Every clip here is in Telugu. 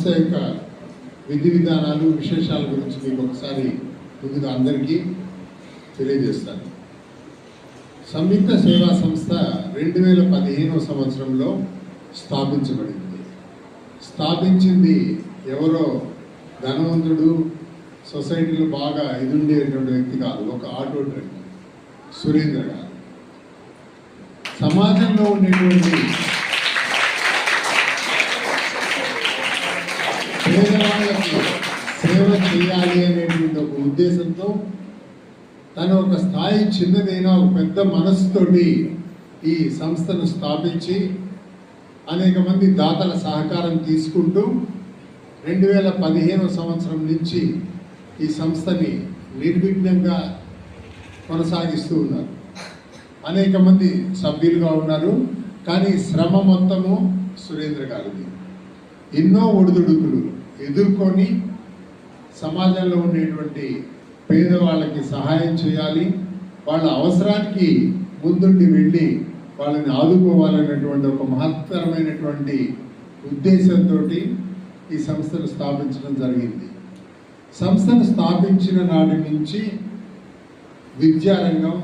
సంస్థ యొక్క విధి విధానాలు విశేషాల గురించి మీకు ఒకసారి ముందుగా అందరికీ తెలియజేస్తాను. సంయుక్త సేవా సంస్థ రెండు వేల పదిహేనవ సంవత్సరంలో స్థాపించబడింది. స్థాపించింది ఎవరో ధనవంతుడు సొసైటీలో బాగా ఎదుండేటువంటి వ్యక్తి కాదు ఒక ఆటో డ్రైవర్ సురేంద్ర గారు. సమాజంలో ఉండేటువంటి సేవ చేయాలి అనేటువంటి ఒక ఉద్దేశంతో తన ఒక స్థాయి చిన్నదైనా ఒక పెద్ద మనస్సుతోటి ఈ సంస్థను స్థాపించి అనేక మంది దాతల సహకారం తీసుకుంటూ రెండు వేల పదిహేను సంవత్సరం నుంచి ఈ సంస్థని నిర్విఘ్నంగా కొనసాగిస్తూ ఉన్నారు. అనేక మంది సభ్యులుగా ఉన్నారు. కానీ శ్రమ మొత్తము సురేంద్ర గారిది. ఎన్నో ఒడిదుడుకులు ఎదుర్కొని సమాజంలో ఉండేటువంటి పేదవాళ్ళకి సహాయం చేయాలి. వాళ్ళ అవసరానికి ముందుండి వెళ్ళి వాళ్ళని ఆదుకోవాలనేటువంటి ఒక మహత్తరమైనటువంటి ఉద్దేశంతో ఈ సంస్థను స్థాపించడం జరిగింది. సంస్థను స్థాపించిన నాటి నుంచి విద్యారంగం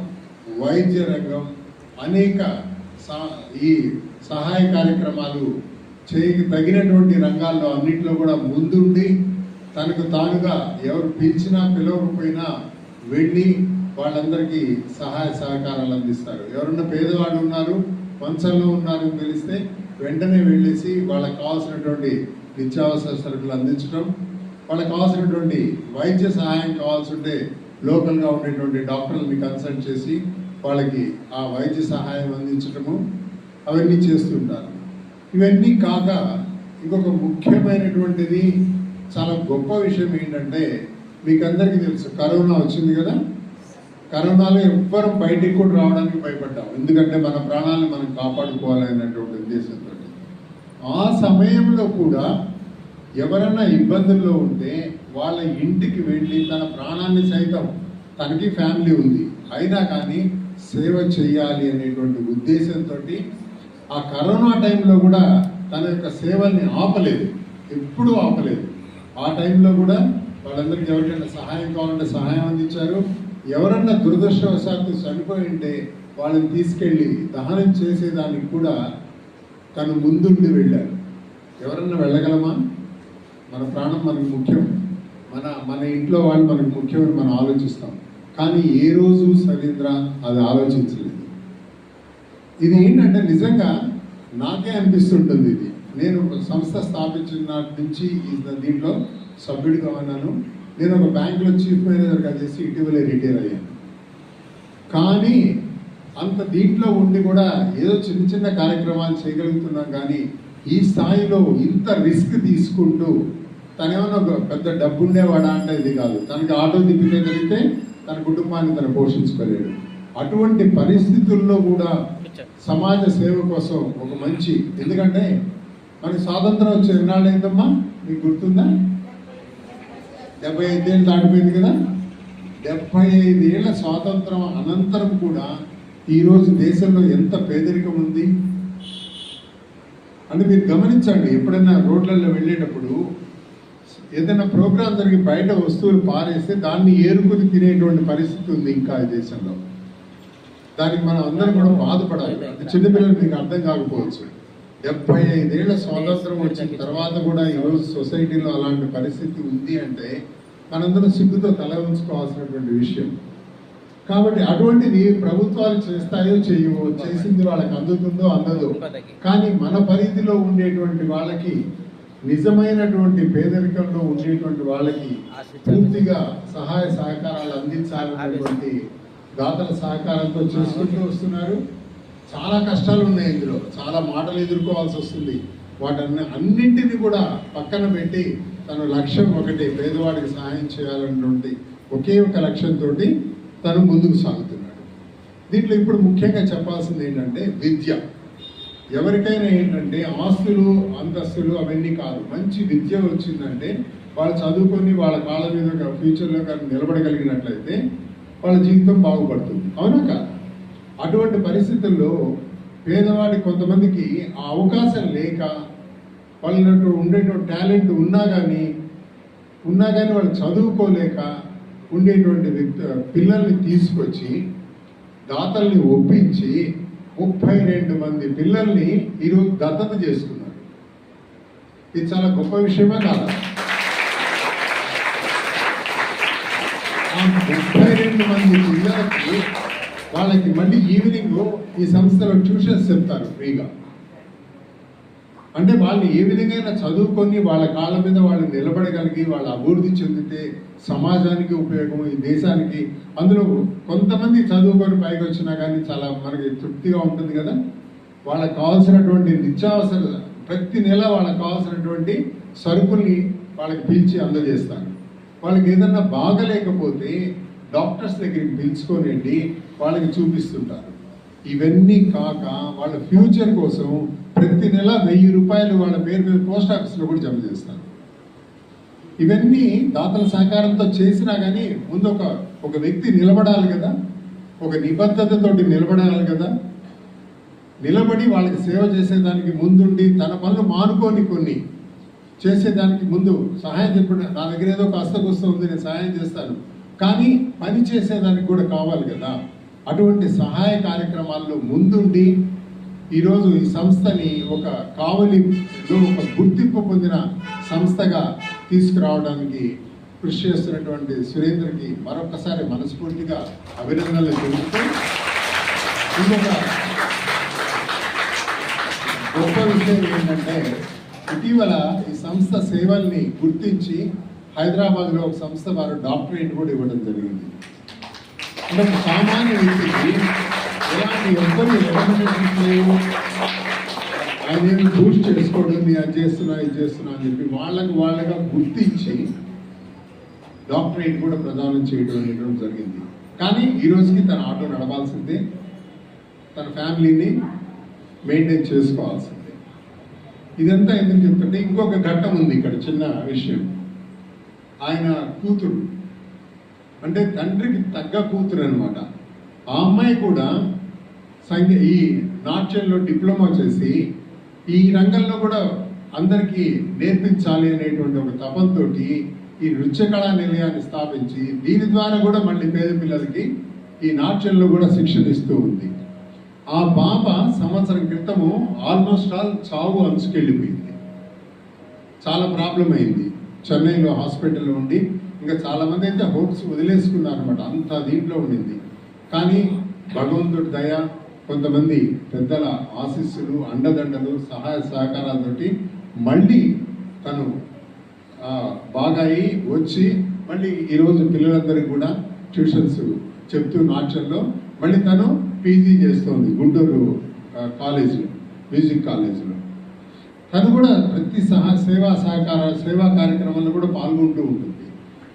వైద్య రంగం అనేక సా- ఈ సహాయ కార్యక్రమాలు చేయక తగినటువంటి రంగాల్లో అన్నింటిలో కూడా ముందుండి తనకు తానుగా ఎవరు పిలిచినా పిలవకపోయినా వెళ్ళి వాళ్ళందరికీ సహాయ సహకారాలు అందిస్తారు. ఎవరన్నా పేదవాళ్ళు ఉన్నారు మంచంలో ఉన్నారు పిలిస్తే తెలిస్తే వెంటనే వెళ్ళేసి వాళ్ళకి కావాల్సినటువంటి నిత్యావసర సరుకులు అందించడం వాళ్ళకి కావాల్సినటువంటి వైద్య సహాయం కావాల్సి ఉంటే లోకల్గా ఉండేటువంటి డాక్టర్లని కన్సల్ట్ చేసి వాళ్ళకి ఆ వైద్య సహాయం అందించడము అవన్నీ చేస్తుంటారు. ఇవన్నీ కాక ఇంకొక ముఖ్యమైనటువంటిది చాలా గొప్ప విషయం ఏంటంటే మీకు అందరికీ తెలుసు కరోనా వచ్చింది కదా? కరోనాలో ఎవ్వరం బయటికి కూడా రావడానికి భయపడ్డాం. ఎందుకంటే మన ప్రాణాలను మనం కాపాడుకోవాలనేటువంటి ఉద్దేశంతో. ఆ సమయంలో కూడా ఎవరైనా ఇబ్బందుల్లో ఉంటే వాళ్ళ ఇంటికి వెళ్ళి తన ప్రాణాన్ని సైతం తనకి ఫ్యామిలీ ఉంది అయినా కానీ సేవ చేయాలి అనేటువంటి ఉద్దేశంతో ఆ కరోనా టైంలో కూడా తన యొక్క సేవల్ని ఆపలేదు. ఎప్పుడూ ఆపలేదు. ఆ టైంలో కూడా వాళ్ళందరికీ ఎవరికైనా సహాయం కావాలంటే సహాయం అందించారు. ఎవరన్నా దురదృష్టవశాత్తు చనిపోయి ఉంటే వాళ్ళని తీసుకెళ్ళి దహనం చేసేదానికి కూడా తను ముందుండి వెళ్ళారు. ఎవరన్నా వెళ్ళగలమా? మన ప్రాణం మనకు ముఖ్యం. మన మన ఇంట్లో వాళ్ళు మనకు ముఖ్యమని మనం ఆలోచిస్తాం. కానీ ఏ రోజు సవీంద్ర అది ఆలోచించలేదు. ఇది ఏంటంటే నిజంగా నాకే అనిపిస్తుంటుంది ఇది. నేను ఒక సంస్థ స్థాపించిన నుంచి దీంట్లో సభ్యుడిగా ఉన్నాను. నేను ఒక బ్యాంకులో చీఫ్ మేనేజర్గా చేసి ఇటీవలే రిటైర్ అయ్యాను. కానీ అంత దీంట్లో ఉండి కూడా ఏదో చిన్న చిన్న కార్యక్రమాలు చేయగలుగుతున్నాం కానీ ఈ స్థాయిలో ఇంత రిస్క్ తీసుకుంటూ తనేమన్నా ఒక పెద్ద డబ్బు ఉండేవాడా అంటే ఇది కాదు. తనకి ఆటో తిప్పితే తన కుటుంబాన్ని తను పోషించుకోలేడు. అటువంటి పరిస్థితుల్లో కూడా సమాజ సేవ కోసం ఒక మంచి ఎందుకంటే మనకి స్వాతంత్రం వచ్చే ఎన్నాళ్ళు అయిందమ్మా నీకు గుర్తుందా? డెబ్బై ఐదేళ్ళు దాటిపోయింది కదా? డెబ్బై ఐదేళ్ళ స్వాతంత్రం అనంతరం కూడా ఈరోజు దేశంలో ఎంత పేదరికం ఉంది? అంటే మీరు గమనించండి ఎప్పుడైనా రోడ్లలో వెళ్ళేటప్పుడు ఏదైనా ప్రోగ్రాం జరిగి బయట వస్తువులు పారేస్తే దాన్ని ఏరుకుని తినేటువంటి పరిస్థితి ఉంది ఇంకా ఈ దేశంలో. దానికి మనం అందరం కూడా బాధపడాలి. అంటే చిన్నపిల్లలు మీకు అర్థం కాకపోవచ్చు. డెబ్బై ఐదేళ్ళ స్వాతంత్రం వచ్చిన తర్వాత కూడా ఈరోజు సొసైటీలో అలాంటి పరిస్థితి ఉంది అంటే మనందరం సిగ్గుతో తల ఉంచుకోవాల్సినటువంటి విషయం. కాబట్టి అటువంటిది ప్రభుత్వాలు చేస్తాయో చేయవో చేసింది వాళ్ళకి అందుతుందో అందదు. కానీ మన పరిధిలో ఉండేటువంటి వాళ్ళకి నిజమైనటువంటి పేదరికంలో ఉండేటువంటి వాళ్ళకి పూర్తిగా సహాయ సహకారాలు అందించాలనేటువంటి దాతల సహకారంతో చేసుకుంటూ వస్తున్నారు. చాలా కష్టాలు ఉన్నాయి ఇందులో. చాలా మాటలు ఎదుర్కోవాల్సి వస్తుంది. వాటన్ని అన్నింటినీ కూడా పక్కన పెట్టి తన లక్ష్యం ఒకటి పేదవాడికి సహాయం చేయాలన్నటువంటి ఒకే ఒక లక్ష్యంతో తను ముందుకు సాగుతున్నాడు. దీంట్లో ఇప్పుడు ముఖ్యంగా చెప్పాల్సింది ఏంటంటే విద్య. ఎవరికైనా ఏంటంటే ఆస్తులు అంతస్తులు అవన్నీ కాదు. మంచి విద్య వచ్చిందంటే వాళ్ళు చదువుకొని వాళ్ళ కాళ్ళ మీద ఫ్యూచర్లో కానీ నిలబడగలిగినట్లయితే వాళ్ళ జీవితం బాగుపడుతుంది. అవునా కాదు? అటువంటి పరిస్థితుల్లో పేదవాడి కొంతమందికి ఆ అవకాశం లేక వాళ్ళకు ఉండేటువంటి టాలెంట్ ఉన్నా కానీ ఉన్నా కానీ వాళ్ళు చదువుకోలేక ఉండేటువంటి వ్యక్తి పిల్లల్ని తీసుకొచ్చి దాతల్ని ఒప్పించి ముప్పై రెండు మంది పిల్లల్ని ఈరోజు దత్తత చేసుకున్నారు ఇది చాలా గొప్ప విషయమే కాదా. ఆ ముప్పై రెండు మంది పిల్లలకి వాళ్ళకి మళ్ళీ ఈవినింగ్ ఈ సంస్థలో ట్యూషన్స్ చెప్తారు ఫ్రీగా. అంటే వాళ్ళు ఏ విధంగా చదువుకొని వాళ్ళ కాళ్ళ మీద వాళ్ళు నిలబడగలిగి వాళ్ళ అభివృద్ధి చెందితే సమాజానికి ఉపయోగం ఈ దేశానికి. అందులో కొంతమంది చదువుకొని పైకి వచ్చినా కానీ చాలా మనకి తృప్తిగా ఉంటుంది కదా. వాళ్ళకి కావాల్సినటువంటి నిత్యావసర ప్రతి నెల వాళ్ళకి కావాల్సినటువంటి సరుకుల్ని వాళ్ళకి పిలిచి అందజేస్తారు. వాళ్ళకి ఏదన్నా బాగలేకపోతే డాక్టర్స్ దగ్గరికి పిలుచుకొని వాళ్ళకి చూపిస్తుంటారు. ఇవన్నీ కాక వాళ్ళ ఫ్యూచర్ కోసం ప్రతి నెల వెయ్యి రూపాయలు వాళ్ళ పేరు మీద పోస్ట్ ఆఫీస్లో కూడా జమ చేస్తారు. ఇవన్నీ దాతల సహకారంతో చేసినా కానీ ముందు ఒక ఒక వ్యక్తి నిలబడాలి కదా. ఒక నిబద్ధతతోటి నిలబడాలి కదా. నిలబడి వాళ్ళకి సేవ చేసేదానికి ముందుండి తన పనులు మానుకొని కొన్ని చేసేదానికి ముందు సహాయం చెప్పిన నా దగ్గర ఏదో కష్టకొస్తూ ఉంది నేను సహాయం చేస్తాను. కానీ పని చేసేదానికి కూడా కావాలి కదా. అటువంటి సహాయ కార్యక్రమాల్లో ముందుండి ఈరోజు ఈ సంస్థని ఒక కావలిలో ఒక గుర్తింపు పొందిన సంస్థగా తీసుకురావడానికి కృషి చేస్తున్నటువంటి సురేంద్రకి మరొకసారి మనస్ఫూర్తిగా అభినందనలు తెలుపుతూ ఇంకొక గొప్ప విషయం ఏంటంటే ఇటీవల ఈ సంస్థ సేవల్ని గుర్తించి హైదరాబాద్లో ఒక సంస్థ వారు డాక్టరేట్ కూడా ఇవ్వడం జరిగింది. అంటే సామాన్య వ్యక్తికి ఎలాంటి ఎవ్వరు రికమెండేషన్స్ లేవు ఆయన ఏమి బూస్ట్ చేసుకోవడం అది చేస్తున్నా ఇది చేస్తున్నా అని చెప్పి వాళ్ళకు వాళ్ళగా గుర్తించి డాక్టరేట్ కూడా ప్రదానం చేయడం అనేటువంటి జరిగింది. కానీ ఈ రోజుకి తన ఆటో నడవాల్సిందే తన ఫ్యామిలీని మెయింటైన్ చేసుకోవాల్సిందే. ఇదంతా ఎందుకు చెప్తుంటే ఇంకొక ఘట్టం ఉంది ఇక్కడ చిన్న విషయం. ఆయన కూతురు అంటే తండ్రికి తగ్గ కూతురు అనమాట ఆ అమ్మాయి కూడా సంగీ ఈ నాట్యంలో డిప్లొమా చేసి ఈ రంగంలో కూడా అందరికీ నేర్పించాలి అనేటువంటి ఒక తపంతో ఈ నృత్య కళా నిలయాన్ని స్థాపించి దీని ద్వారా కూడా మళ్ళీ పేద పిల్లలకి ఈ నాట్యంలో కూడా శిక్షణ ఇస్తూ ఉంది. ఆ పాప సంవత్సరం క్రితము ఆల్మోస్ట్ ఆల్ చావు అంచుకెళ్ళిపోయింది. చాలా ప్రాబ్లం అయింది. చెన్నైలో హాస్పిటల్లో ఉండి ఇంకా చాలామంది అయితే హోప్స్ వదిలేసుకున్నారు అనమాట అంత దీంట్లో ఉండింది. కానీ భగవంతుడి దయ కొంతమంది పెద్దల ఆశీస్సులు అండదండలు సహాయ సహకారాలతోటి మళ్ళీ తను బాగా అయి వచ్చి మళ్ళీ ఈరోజు పిల్లలందరికీ కూడా ట్యూషన్స్ చెప్తూ నాట్యంలో మళ్ళీ తను పీజీ చేస్తోంది గుంటూరు కాలేజీలో మ్యూజిక్ కాలేజీలో. తను కూడా ప్రతి సహా సేవా సహకార సేవా కార్యక్రమాల్లో కూడా పాల్గొంటూ ఉంటుంది.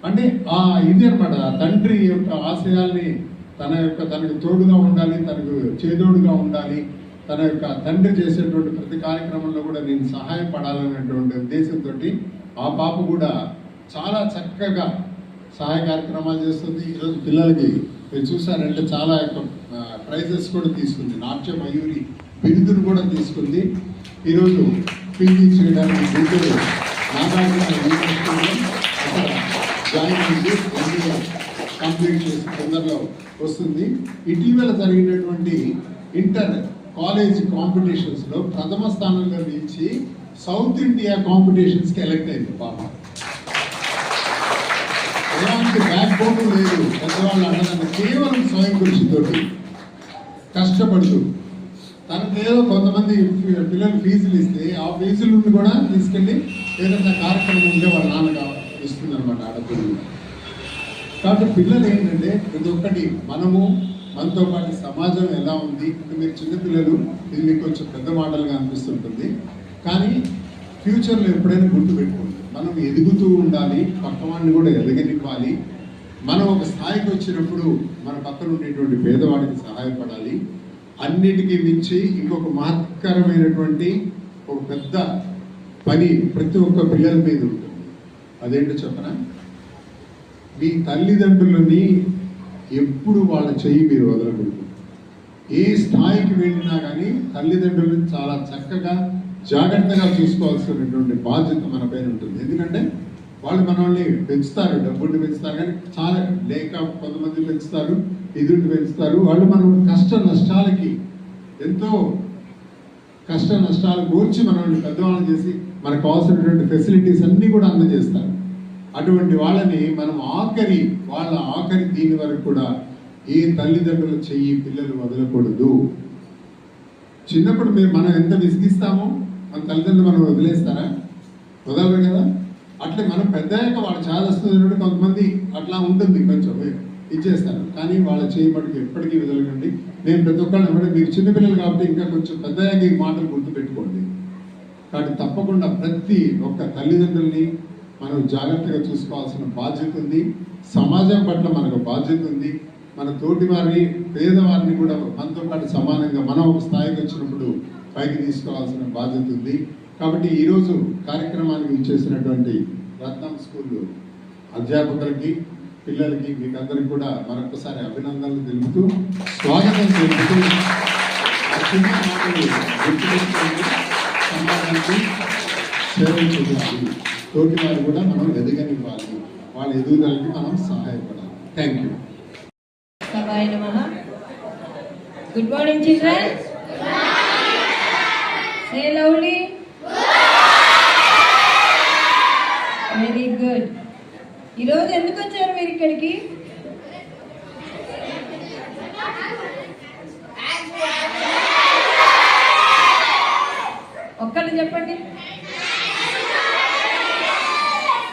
అంటే ఆ ఇది అనమాట తండ్రి యొక్క ఆశయాల్ని తన యొక్క తనకు తోడుగా ఉండాలి తనకు చేదోడుగా ఉండాలి తన యొక్క తండ్రి చేసేటువంటి ప్రతి కార్యక్రమంలో కూడా నేను సహాయపడాలనేటువంటి ఉద్దేశంతో ఆ పాప కూడా చాలా చక్కగా సహాయ కార్యక్రమాలు చేస్తుంది. ఈరోజు పిల్లలకి మీరు చూసారంటే చాలా యొక్క ప్రైజెస్ కూడా తీసుకుంది. నాట్య మయూరి బిరుదును కూడా తీసుకుంది. ఈరోజు పీజీ చేయడానికి బిరుదులు నాగార్జున యూనివర్సిటీలో అక్కడ జాయిన్ అయింది ఎంబీఏ కంప్లీట్ చేసి తొందరలో వస్తుంది. ఇటీవల జరిగినటువంటి ఇంటర్ కాలేజ్ కాంపిటీషన్స్లో ప్రథమ స్థానంలో నిలిచి సౌత్ ఇండియా కాంపిటీషన్స్కి ఎలెక్ట్ అయింది పాప ఎలాంటి బ్యాక్ బోన్ లేదు పెద్దవాళ్ళు అన్నదాన్ని కేవలం స్వయం కృషితోటి కష్టపడుతూ. తనకు ఏదో కొంతమంది పిల్లలు ఫీజులు ఇస్తే ఆ ఫీజుల నుండి కూడా తీసుకెళ్ళి ఏదైనా కార్యక్రమం ఉంటే వాళ్ళ నాన్నగా ఇస్తుంది అనమాట ఆడపిల్లలు. కాబట్టి పిల్లలు ఏంటంటే ప్రతి ఒక్కటి. మనము మనతో పాటు సమాజం ఎలా ఉంది? అంటే మీరు చిన్నపిల్లలు ఇది మీకు కొంచెం పెద్ద మాటలుగా అనిపిస్తుంటుంది. కానీ ఫ్యూచర్లో ఎప్పుడైనా గుర్తు పెట్టుకోండి. మనం ఎదుగుతూ ఉండాలి పక్కవాడిని కూడా ఎదగనివ్వాలి. మనం ఒక స్థాయికి వచ్చినప్పుడు మన పక్కన ఉండేటువంటి పేదవాడికి సహాయపడాలి. అన్నిటికీ మించి ఇంకొక మహత్కరమైనటువంటి ఒక పెద్ద పని ప్రతి ఒక్క పిల్లల మీద ఉంటుంది. అదేంటో చెప్పన? మీ తల్లిదండ్రులని ఎప్పుడు ఎప్పుడు వాళ్ళ చెయ్యి మీరు వదలకూడదు. ఏ స్థాయికి వెళ్ళినా కానీ తల్లిదండ్రులను చాలా చక్కగా జాగ్రత్తగా చూసుకోవాల్సినటువంటి బాధ్యత మన పైన ఉంటుంది. ఎందుకంటే వాళ్ళు మనల్ని పెంచుతారు డబ్బుని పెంచుతారు కానీ చాలా లేక కొంతమంది పెంచుతారు ఎదురు పెంచుతారు. వాళ్ళు మనం కష్ట నష్టాలకి ఎంతో కష్ట నష్టాలు కూర్చి మనల్ని పెద్దవాళ్ళని చేసి మనకు కావాల్సినటువంటి ఫెసిలిటీస్ అన్నీ కూడా అందజేస్తారు. అటువంటి వాళ్ళని మనం ఆఖరి వాళ్ళ ఆఖరి దీని వరకు కూడా ఏ తల్లిదండ్రుల చెయ్యి పిల్లలు వదలకూడదు. చిన్నప్పుడు మీరు మనం ఎంత విసిగిస్తామో మన తల్లిదండ్రులు మనం వదిలేస్తారా? వదలరు కదా? అట్లే మనం పెద్దయ్యాక వాళ్ళ చాలా వస్తుంది కొంతమంది అట్లా ఉంటుంది కొంచెం ఇచ్చేస్తారు. కానీ వాళ్ళ చేయి మటుకు ఎప్పటికీ వదలకండి. నేను ప్రతి ఒక్కళ్ళు ఎవరు మీరు చిన్నపిల్లలు కాబట్టి ఇంకా కొంచెం పెద్దయ్యాక ఈ మాటలు గుర్తుపెట్టుకోండి. కాబట్టి తప్పకుండా ప్రతి ఒక్క తల్లిదండ్రుల్ని మనం జాగ్రత్తగా చూసుకోవాల్సిన బాధ్యత ఉంది. సమాజం పట్ల మనకు బాధ్యత ఉంది. మన తోటి వారిని పేదవారిని కూడా మనతో పాటు సమానంగా మనం ఒక స్థాయికి వచ్చినప్పుడు పైకి తీసుకోవాల్సిన బాధ్యత ఉంది. కాబట్టి ఈరోజు కార్యక్రమానికి ఇచ్చేసినటువంటి రత్నం స్కూల్ అధ్యాపకులకి పిల్లలకి మీకు అందరికి కూడా మరొకసారి అభినందనలు తెలుపుతూ స్వాగతం తెలుపుతూ సమాజానికి సేవ చేయాలి. తోటి వారు కూడా మనం ఎదగనివ్వాలి. వాళ్ళ ఎదుగుదలకి మనం సహాయపడాలి. Thank you good morning children say loudly very good ఈరోజు ఎందుకు వచ్చారు మీరు ఇక్కడికి ఒక్కటి చెప్పండి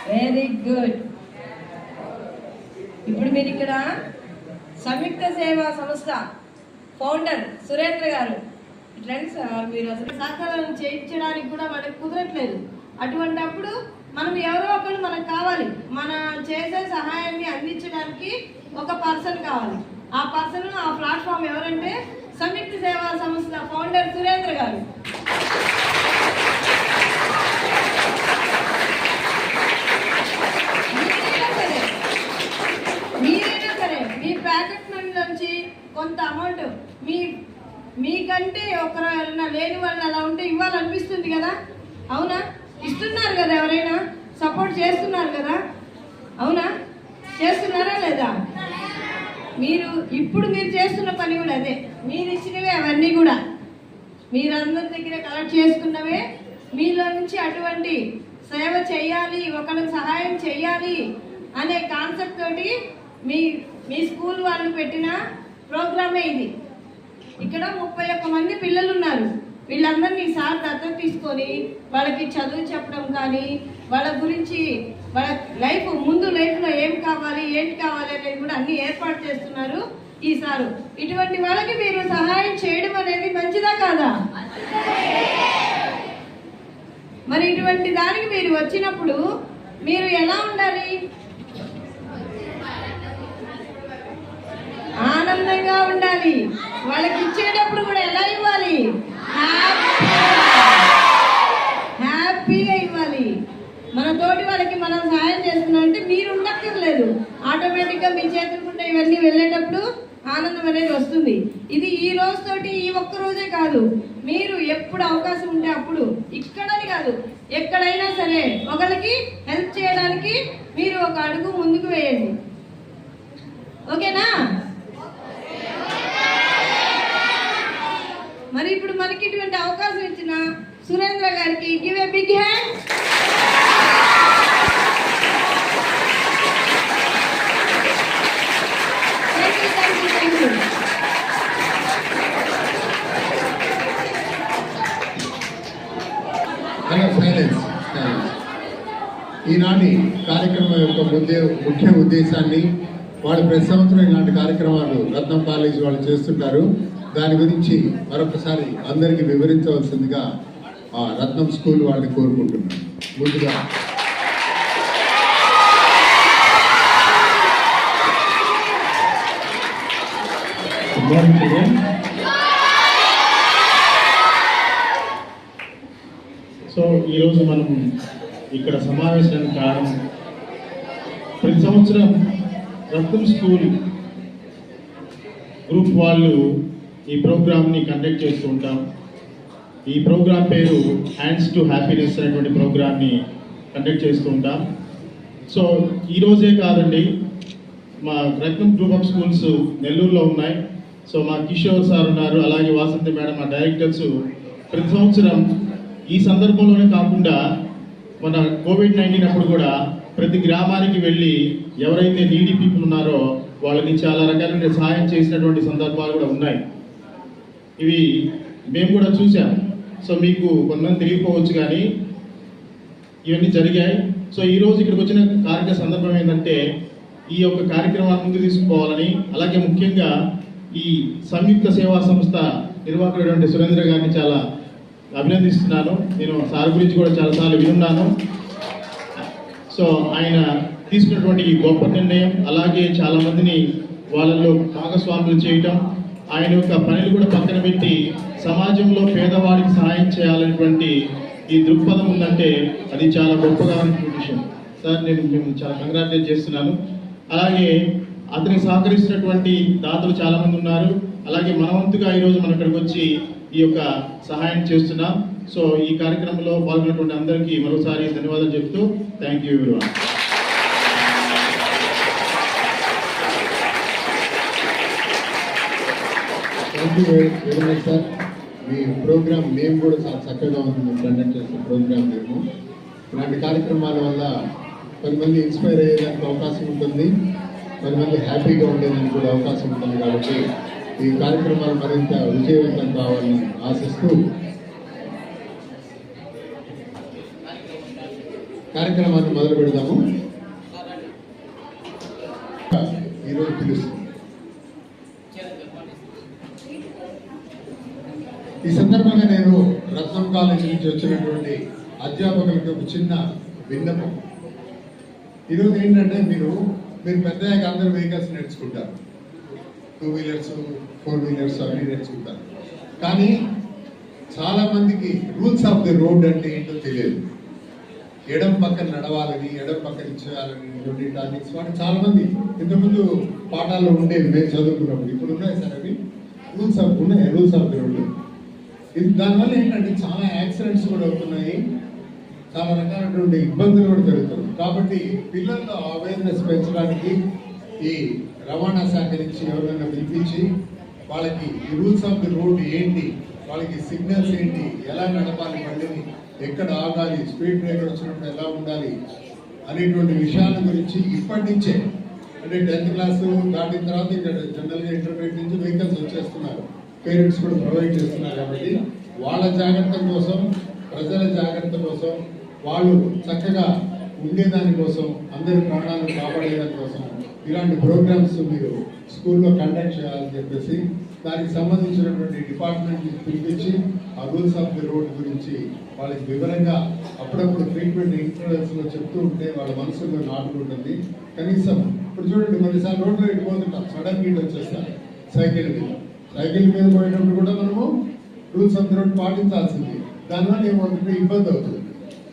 వెరీ గుడ్ ఇప్పుడు మీరు ఇక్కడ సంయుక్త సేవా సంస్థ ఫౌండర్ సురేంద్ర గారు. ఫ్రెండ్స్ మీరు అసలు సహకారాలు చేయించడానికి కూడా మనకు కుదరట్లేదు. అటువంటి అప్పుడు మనం ఎవరో ఒకరు మనకు కావాలి. మన చేసే సహాయాన్ని అందించడానికి ఒక పర్సన్ కావాలి. ఆ పర్సన్ ఆ ప్లాట్ఫామ్ ఎవరంటే సంయుక్త సేవా సంస్థ ఫౌండర్ సురేంద్ర గారు మీరైనా సరే మీరైనా సరే మీ ప్యాకెట్ మనీ నుంచి కొంత అమౌంట్ మీ మీకంటే ఒకరైనా లేని వాళ్ళని అలా ఉంటే ఇవ్వాలనిపిస్తుంది కదా? అవునా? ఇస్తున్నారు కదా ఎవరైనా? సపోర్ట్ చేస్తున్నారు కదా? అవునా? చేస్తున్నారా లేదా? మీరు ఇప్పుడు మీరు చేస్తున్న పని కూడా అదే. మీరు ఇచ్చినవే అవన్నీ కూడా. మీరందరి దగ్గర కలెక్ట్ చేసుకున్నవే. మీలో నుంచి అటువంటి సేవ చేయాలి ఒకరికి సహాయం చేయాలి అనే కాన్సెప్ట్ తోటి మీ మీ స్కూల్ వాళ్ళు పెట్టిన ప్రోగ్రామే ఇది ఇక్కడ ముప్పై ఒక్క మంది పిల్లలు ఉన్నారు వీళ్ళందరినీ సార్ దత్తత తీసుకొని వాళ్ళకి చదువు చెప్పడం కానీ వాళ్ళ గురించి వాళ్ళ లైఫ్ ముందు లైఫ్లో ఏం కావాలి ఏంటి కావాలి అనేది కూడా అన్ని ఏర్పాటు చేస్తున్నారు ఈ సారు. ఇటువంటి వాళ్ళకి మీరు సహాయం చేయడం అనేది మంచిదా కాదా? మరి ఇటువంటి దానికి మీరు వచ్చినప్పుడు మీరు ఎలా ఉండాలి? ఆనందంగా ఉండాలి. వాళ్ళకి ఇచ్చేటప్పుడు కూడా ఎలా ఇవ్వాలి? హ్యాపీగా ఇవ్వాలి. మన తోటి వాళ్ళకి మనం సహాయం చేస్తున్నాం అంటే మీరు ఉండక్కర్లేదు. ఆటోమేటిక్గా మీ చేతులకుంటే ఇవన్నీ వెళ్ళేటప్పుడు ఆనందం అనేది వస్తుంది. ఇది ఈ రోజుతోటి ఈ ఒక్క రోజే కాదు. మీరు ఎప్పుడు అవకాశం ఉంటే అప్పుడు ఇక్కడని కాదు. ఎక్కడైనా సరే ఒకరికి హెల్ప్ చేయడానికి మీరు ఒక అడుగు ముందుకు వేయండి. ఓకేనా? మరి ఇప్పుడు మనకి ఇటువంటి అవకాశం ఇచ్చిన సురేంద్ర గారికి give a big hand hello ఈనాటి కార్యక్రమం యొక్క ముద్దే ముఖ్య ఉద్దేశాన్ని వాళ్ళు ప్రతి సంవత్సరం ఇలాంటి కార్యక్రమాలు రత్నం కాలేజీ వాళ్ళు చేస్తుంటారు. దాని గురించి మరొకసారి అందరికీ వివరించవలసిందిగా ఆ రత్నం స్కూల్ వాళ్ళని కోరుకుంటున్నాను. ముందుగా సో ఈరోజు మనం ఇక్కడ సమావేశానికి కారణం ప్రతి సంవత్సరం రత్నం స్కూల్ గ్రూప్ వాళ్ళు ఈ ప్రోగ్రామ్ని కండక్ట్ చేస్తూ ఉంటాం. ఈ ప్రోగ్రామ్ పేరు హ్యాండ్స్ టు హ్యాపీనెస్ అనేటువంటి ప్రోగ్రామ్ని కండక్ట్ చేస్తూ ఉంటాం. సో ఈరోజే కాదండి మా రత్నం గ్రూప్ ఆఫ్ స్కూల్స్ నెల్లూరులో ఉన్నాయి. సో మా కిషోర్ సార్ ఉన్నారు అలాగే వాసంతి మేడం మా డైరెక్టర్స్. ప్రతి సంవత్సరం ఈ సందర్భంలోనే కాకుండా మన కోవిడ్ నైన్టీన్ అప్పుడు కూడా ప్రతి గ్రామానికి వెళ్ళి ఎవరైతే నీడీ పీపుల్ ఉన్నారో వాళ్ళకి చాలా రకాలైన సహాయం చేసినటువంటి సందర్భాలు కూడా ఉన్నాయి. ఇవి మేము కూడా చూసాం సో మీకు కొంతమంది తెలియకపోవచ్చు కానీ ఇవన్నీ జరిగాయి. సో ఈరోజు ఇక్కడికి వచ్చిన కార్యక్రమ సందర్భం ఏంటంటే ఈ యొక్క కార్యక్రమాన్ని ముందు తీసుకుపోవాలని అలాగే ముఖ్యంగా ఈ సంయుక్త సేవా సంస్థ నిర్వాహకుడైనటువంటి సురేంద్ర గారిని చాలా అభినందిస్తున్నాను. నేను సార్ గురించి కూడా చాలాసార్లు వినున్నాను. సో ఆయన తీసుకున్నటువంటి ఈ గొప్ప నిర్ణయం అలాగే చాలా మందిని వాళ్ళలో భాగస్వాములు చేయటం ఆయన యొక్క పనిని కూడా పక్కన పెట్టి సమాజంలో పేదవాడికి సహాయం చేయాలనేటువంటి ఈ దృక్పథం ఉందంటే అది చాలా గొప్పగా విషయం. సార్ నేను మేము చాలా కంగ్రాచులేట్ చేస్తున్నాను. అలాగే అతనికి సహకరిస్తున్నటువంటి దాతలు చాలా మంది ఉన్నారు. అలాగే మనవంతుగా ఈరోజు మనం ఇక్కడికి వచ్చి ఈ యొక్క సహాయం చేస్తున్నాం. సో ఈ కార్యక్రమంలో పాల్గొన్నటువంటి అందరికీ మరోసారి ధన్యవాదాలు చెప్తూ thank you thank you very much sir me programme మేము కూడా చాలా చక్కగా ఉంటుంది కండక్ట్ చేసిన ప్రోగ్రామ్ మేము. ఇలాంటి కార్యక్రమాల వల్ల కొంతమంది ఇన్స్పైర్ అయ్యేదానికి అవకాశం ఉంటుంది కొంతమంది హ్యాపీగా ఉండేదానికి కూడా అవకాశం ఉంటుంది కాబట్టి ఈ కార్యక్రమాలు మరింత విజయవంతం కావాలని ఆశిస్తూ కార్యక్రమాన్ని మొదలు పెడదాము ఈరోజు పిలుస్తుంది ఈ సందర్భంగా నేను రత్నం కాలేజీ నుంచి వచ్చినటువంటి అధ్యాపకులకు ఒక చిన్న విన్నపం. ఈరోజు ఏంటంటే మీరు మీరు పెద్దయ్యాక అందరు వెహికల్స్ నేర్చుకుంటారు. టూ వీలర్స్ ఫోర్ వీలర్స్ అవన్నీ నేర్చుకుంటారు. కానీ చాలామందికి రూల్స్ ఆఫ్ ది రోడ్ అంటే ఏంటో తెలియదు. ఎడం పక్కన నడవాలని ఎడం పక్కన ఇచ్చేయాలని ఇటువంటి టార్నిక్స్ వాటి చాలామంది ఇంతకుముందు పాఠాల్లో ఉండేవి మేము చదువుకున్నప్పుడు ఇప్పుడు ఉన్నాయి సార్ అవి? రూల్స్ ఆఫ్ ఉన్నాయి రూల్స్ ఆఫ్ ది రోడ్ దానివల్ల ఏంటంటే చాలా యాక్సిడెంట్స్ కూడా అవుతున్నాయి. చాలా రకాలైనటువంటి ఇబ్బందులు కూడా జరుగుతున్నాయి. కాబట్టి పిల్లల్లో అవేర్నెస్ పెంచడానికి ఈ రవాణా శాఖ నుంచి ఎవరైనా పిలిపించి వాళ్ళకి ఈ రూల్స్ ఆఫ్ ది రోడ్ ఏంటి వాళ్ళకి సిగ్నల్స్ ఏంటి ఎలా నడపాలి బండిని ఎక్కడ ఆగాలి స్పీడ్ బ్రేకర్ వచ్చినప్పుడు ఎలా ఉండాలి అనేటువంటి విషయాల గురించి ఇప్పటి నుంచే అంటే టెన్త్ క్లాస్ దాటిన తర్వాత ఇక్కడ జనరల్గా ఇంటర్మీడియట్ నుంచి వెహికల్స్ వచ్చేస్తున్నారు. పేరెంట్స్ కూడా ప్రొవైడ్ చేస్తున్నారు కాబట్టి వాళ్ళ జాగ్రత్త కోసం ప్రజల జాగ్రత్త కోసం వాళ్ళు చక్కగా ఉండేదాని కోసం అందరి ప్రాణాలను కాపాడేదాని కోసం ఇలాంటి ప్రోగ్రామ్స్ మీరు స్కూల్లో కండక్ట్ చేయాలని చెప్పేసి దానికి సంబంధించినటువంటి డిపార్ట్మెంట్ని పిలిపించి ఆ రూల్స్ ఆఫ్ ది రోడ్ గురించి వాళ్ళకి వివరంగా అప్పుడప్పుడు ఫ్రీక్వెంట్ ఇంటర్వెల్స్ చెప్తూ ఉంటే వాళ్ళ మనసులో నాటుకుంటుంది కనీసం ఇప్పుడు చూడండి మరిసారి రోడ్లో ఇటుపోతుంటాం సడన్ గీట్ వచ్చేస్తారు. సైకిల్ మీద. సైకిల్ మీద పోయేటప్పుడు కూడా మనము రూల్స్ ఆఫ్ రోడ్ పాటించాల్సింది. దానివల్ల ఏమవుతుంటే ఇబ్బంది అవుతుంది.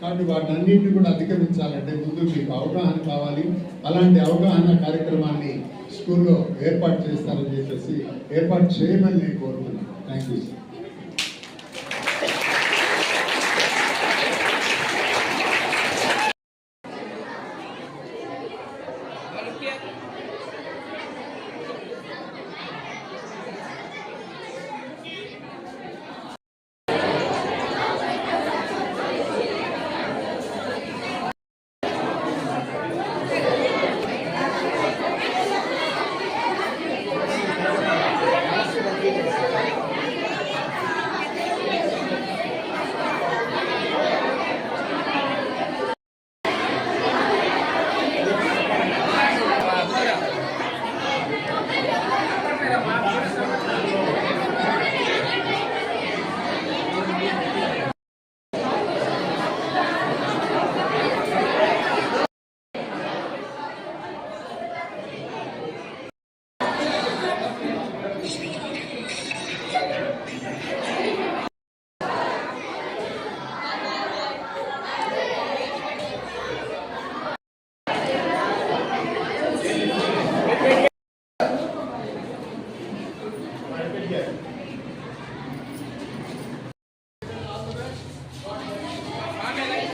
కాబట్టి వాటి అన్నింటినీ కూడా అధిగమించాలంటే ముందు మీకు అవగాహన కావాలి. అలాంటి అవగాహన కార్యక్రమాన్ని స్కూల్లో ఏర్పాటు చేస్తారని చెప్పేసి ఏర్పాటు చేయమని నేను కోరుతున్నాను థ్యాంక్ యూ